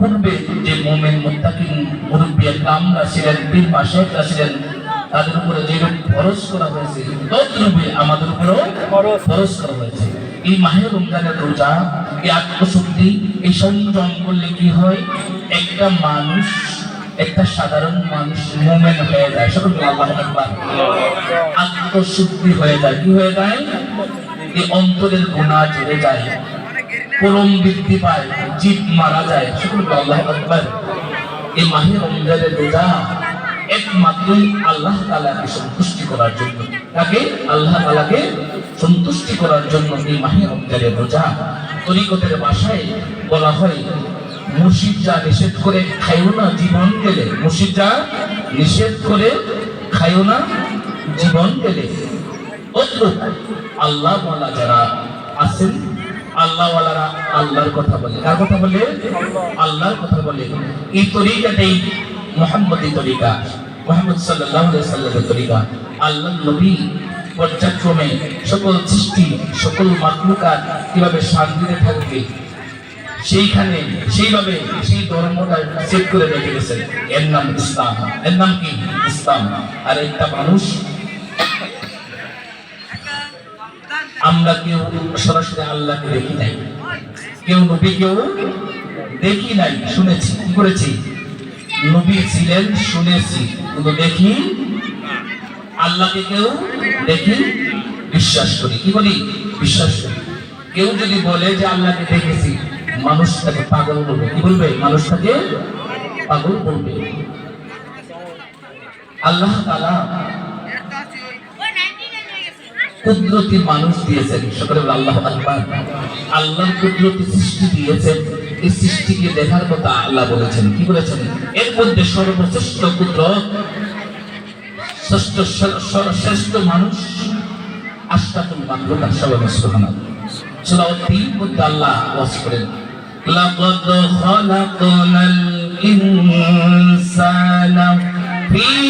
পূর্বে যে মোমেন মুত্তাকিন মুরব্বী কামরা ছিলেন পীর মাসেকরা ছিলেন তাদের উপরে যে ফরজ করা হয়েছে তদ্রূপে আমাদের উপরেও খরচ করা হয়েছে। এই মাহে রমজানের রোজা এই আত্মশক্তি এই সংযম করলে কি হয়? একটা মানুষ একটা সাধারণ মানুষ মোমেন হয়ে যায়। সকল আল্লাহ আকবার। আত্মশুদ্ধি হয়ে যায়। কি হয়ে যায়? এই অন্তরের গুণা চলে যায়। কলম বৃদ্ধি পায়, জীব মারা যায়। সকল আল্লাহ আকবার। এই মাহে রমজানের রোজা একমাত্রই আল্লাহ তালাকে সন্তুষ্টি করার জন্য। তাকে আল্লাহ তালাকে সন্তুষ্টি করার জন্য এই মাহে রমজানের রোজা। তরিকতের ভাষায় বলা হয়, মুর্শিদ যা নিষেধ করে খাইও না জীবন গেলে মুর্শিদ যা নিষেধ করে খাইও না জীবন গেলে অদ্ভুত আল্লাহ বলা যারা আছেন আল্লাহওয়ালারা আল্লাহর কথা বলে। কার কথা বলে? আল্লাহর কথা বলে। এই তরিকাটাই মোহাম্মদী তরিকা, মোহাম্মদ আলাইহি সাল্লামের তরিকা। আল্লাহ নবী পর্যায়ক্রমে সকল সৃষ্টি, সকল মাতলুকাত কীভাবে শান্তিতে থাকবে, সেইখানে, সেইভাবে সেই ধর্মটা সেট করে রেখে গেছেন। এর নাম ইসলাম। এর নাম কি? ইসলাম। আর একটা মানুষ আমরা কেউ সরাসরি আল্লাহকে দেখি নাই। কেউ নবী কেউ দেখি নাই, শুনেছি, কি করেছি? নবী ছিলেন, শুনেছি, কিন্তু দেখি আল্লাহকে কেউ দেখি বিশ্বাস করি। কি বলি? বিশ্বাস করি। কেউ যদি বলে যে আল্লাহকে দেখেছি, মানুষ তাকে পাগল বলবে। কি বলবে? মানুষ তাকে পাগল বলবে। আল্লাহ তাআলা কুদরতি মানুষ দিয়েছেন। সকলে আল্লাহ আকবার। আল্লাহর কুদরতি সৃষ্টি দিয়েছেন। এই সৃষ্টিকে দেখার কথা আল্লাহ বলেছেন। কি বলেছেন? এর মধ্যে সর্বশ্রেষ্ঠ কুদরত, শ্রেষ্ঠ শ্রেষ্ঠ মানুষ, আশরাফুল মাখলুক সবাই সুবহানাল্লাহ। সূরা তিন মধ্যে আল্লাহ ফি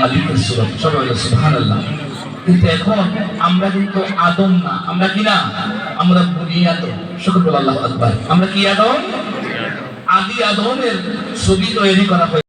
মালিকের সুরত সবাই সুহান আল্লাহ কিন্তু এখন আমরা কিন্তু আদম না। আমরা কি না? আমরা বুনিয়াদ আদম। আল্লাহ আকবার। আমরা কি আদম? আদি আদমের ছবি তৈরি করা হয়েছে।